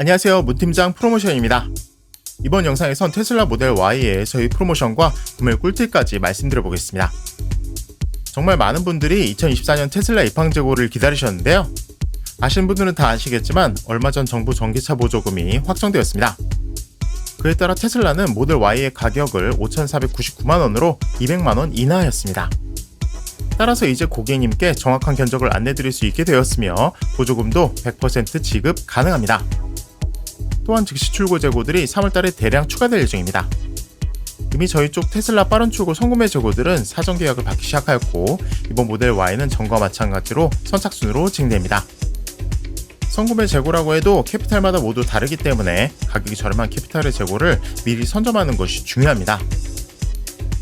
안녕하세요. 문팀장 프로모션입니다. 이번 영상에선 테슬라 모델 저희 프로모션과 구매 꿀팁까지 말씀드려 보겠습니다. 정말 많은 분들이 2024년 테슬라 입항 재고를 기다리셨는데요. 아시는 분들은 다 아시겠지만 얼마 전 정부 전기차 보조금이 확정되었습니다. 그에 따라 테슬라는 모델 Y의 가격을 5,499만 원으로 200만 원 인하하였습니다. 따라서 이제 고객님께 정확한 견적을 안내드릴 수 있게 되었으며 보조금도 100% 지급 가능합니다. 또한 즉시 출고 재고들이 3월달에 대량 추가될 예정입니다. 이미 저희 쪽 테슬라 빠른 출고 선구매 재고들은 사전 계약을 받기 시작하였고 이번 모델 Y는 전과 마찬가지로 선착순으로 진행됩니다. 선구매 재고라고 해도 캐피탈마다 모두 다르기 때문에 가격이 저렴한 캐피탈의 재고를 미리 선점하는 것이 중요합니다.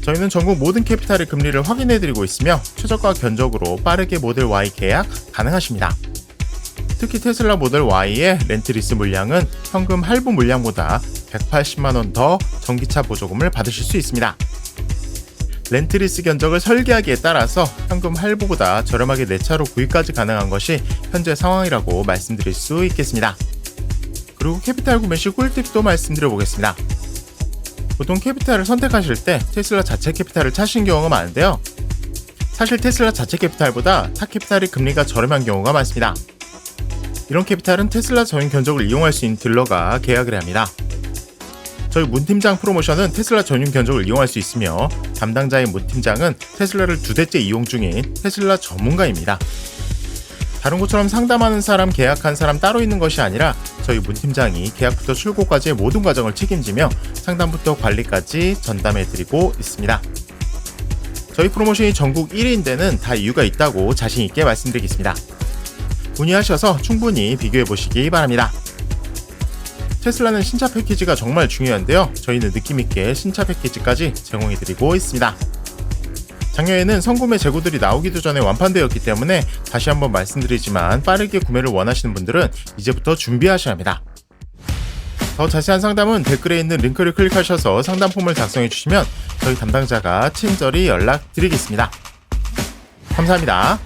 저희는 전국 모든 캐피탈의 금리를 확인해드리고 있으며 최저가 견적으로 빠르게 모델 Y 계약 가능하십니다. 특히 테슬라 모델 Y의 렌트리스 물량은 현금 할부 물량보다 180만원 더 전기차 보조금을 받으실 수 있습니다. 렌트리스 견적을 설계하기에 따라서 현금 할부보다 저렴하게 내 차로 구입까지 가능한 것이 현재 상황이라고 말씀드릴 수 있겠습니다. 그리고 캐피탈 구매 시 꿀팁도 말씀드려 보겠습니다. 보통 캐피탈을 선택하실 때 테슬라 자체 캐피탈을 차시는 경우가 많은데요. 사실 테슬라 자체 캐피탈보다 타 캐피탈이 금리가 저렴한 경우가 많습니다. 이런 캐피탈은 테슬라 전용 견적을 이용할 수 있는 딜러가 계약을 합니다. 저희 문 팀장 프로모션은 테슬라 전용 견적을 이용할 수 있으며 담당자인 문 팀장은 테슬라를 두 대째 이용 중인 테슬라 전문가입니다. 다른 곳처럼 상담하는 사람, 계약한 사람 따로 있는 것이 아니라 저희 문 팀장이 계약부터 출고까지의 모든 과정을 책임지며 상담부터 관리까지 전담해드리고 있습니다. 저희 프로모션이 전국 1위인 데는 다 이유가 있다고 자신 있게 말씀드리겠습니다. 문의하셔서 충분히 비교해 보시기 바랍니다. 테슬라는 신차 패키지가 정말 중요한데요. 저희는 느낌있게 신차 패키지까지 제공해드리고 있습니다. 작년에는 선구매 재고들이 나오기도 전에 완판되었기 때문에 다시 한번 말씀드리지만 빠르게 구매를 원하시는 분들은 이제부터 준비하셔야 합니다. 더 자세한 상담은 댓글에 있는 링크를 클릭하셔서 상담 폼을 작성해 주시면 저희 담당자가 친절히 연락드리겠습니다. 감사합니다.